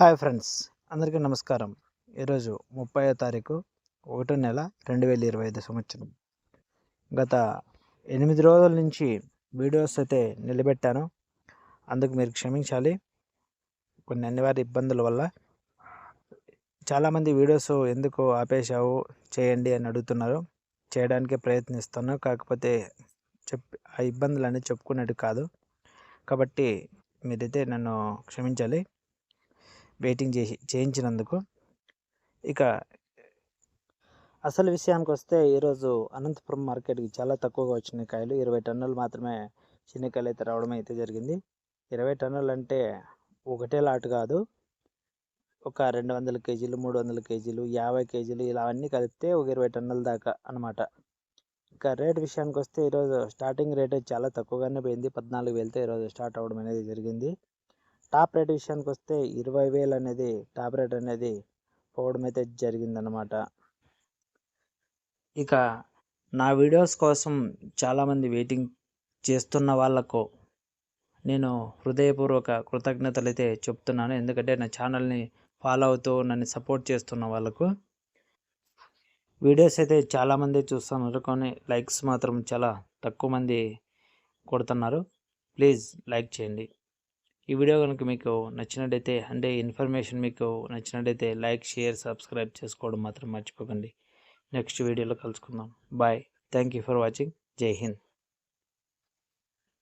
Hi friends అందరికీ నమస్కారం. ఈరోజు ముప్పై తారీఖు ఒకటో నెల రెండు వేల ఇరవై ఐదు సంవత్సరం. గత ఎనిమిది రోజుల నుంచి వీడియోస్ అయితే నిలబెట్టాను. అందుకు మీరు క్షమించాలి. కొన్ని అనివార్య ఇబ్బందుల వల్ల చాలామంది వీడియోస్ ఎందుకు ఆపేశావు చేయండి అని అడుగుతున్నారు. చేయడానికే ప్రయత్నిస్తాను కాకపోతే చెప్ ఆ ఇబ్బందులు అనేది చెప్పుకున్నట్టు కాదు. కాబట్టి మీరైతే నన్ను క్షమించాలి. వెయిటింగ్ చేసి చేయించినందుకు. ఇక అసలు విషయానికి వస్తే ఈరోజు అనంతపురం మార్కెట్కి చాలా తక్కువగా వచ్చినాయి కాయలు. ఇరవై టన్నులు మాత్రమే చిన్నకాయలు అయితే రావడం అయితే జరిగింది. ఇరవై టన్నులు అంటే ఒకటే లాట్ కాదు. ఒక రెండు వందల కేజీలు మూడు వందల కేజీలు యాభై కేజీలు ఇలా అన్నీ కలిపితే ఒక ఇరవై టన్నుల దాకా అనమాట ఇక రేట్ విషయానికి వస్తే ఈరోజు స్టార్టింగ్ రేట్ చాలా తక్కువగానే పోయింది. పద్నాలుగు వేలతో ఈరోజు స్టార్ట్ అవ్వడం అనేది జరిగింది. టాప్ రేట్ విషయానికి వస్తే ఇరవై వేలు అనేది టాప్ రేట్ అనేది పోవడం అయితే జరిగిందనమాట ఇక నా వీడియోస్ కోసం చాలామంది వెయిటింగ్ చేస్తున్న వాళ్ళకు నేను హృదయపూర్వక కృతజ్ఞతలు అయితే చెప్తున్నాను. ఎందుకంటే నా ఛానల్ని ఫాలో అవుతూ నన్ను సపోర్ట్ చేస్తున్న వాళ్ళకు వీడియోస్ అయితే చాలామంది చూస్తున్నారు కానీ లైక్స్ మాత్రం చాలా తక్కువ మంది కొడుతున్నారు. ప్లీజ్ లైక్ చేయండి. ఈ వీడియో కనుక మీకు నచ్చినట్టయితే అంటే ఇన్ఫర్మేషన్ మీకు నచ్చినట్టయితే లైక్ షేర్ సబ్స్క్రైబ్ చేసుకోవడం మాత్రం మర్చిపోకండి. నెక్స్ట్ వీడియోలో కలుసుకుందాం. Bye. Thank you for watching. Jai Hind.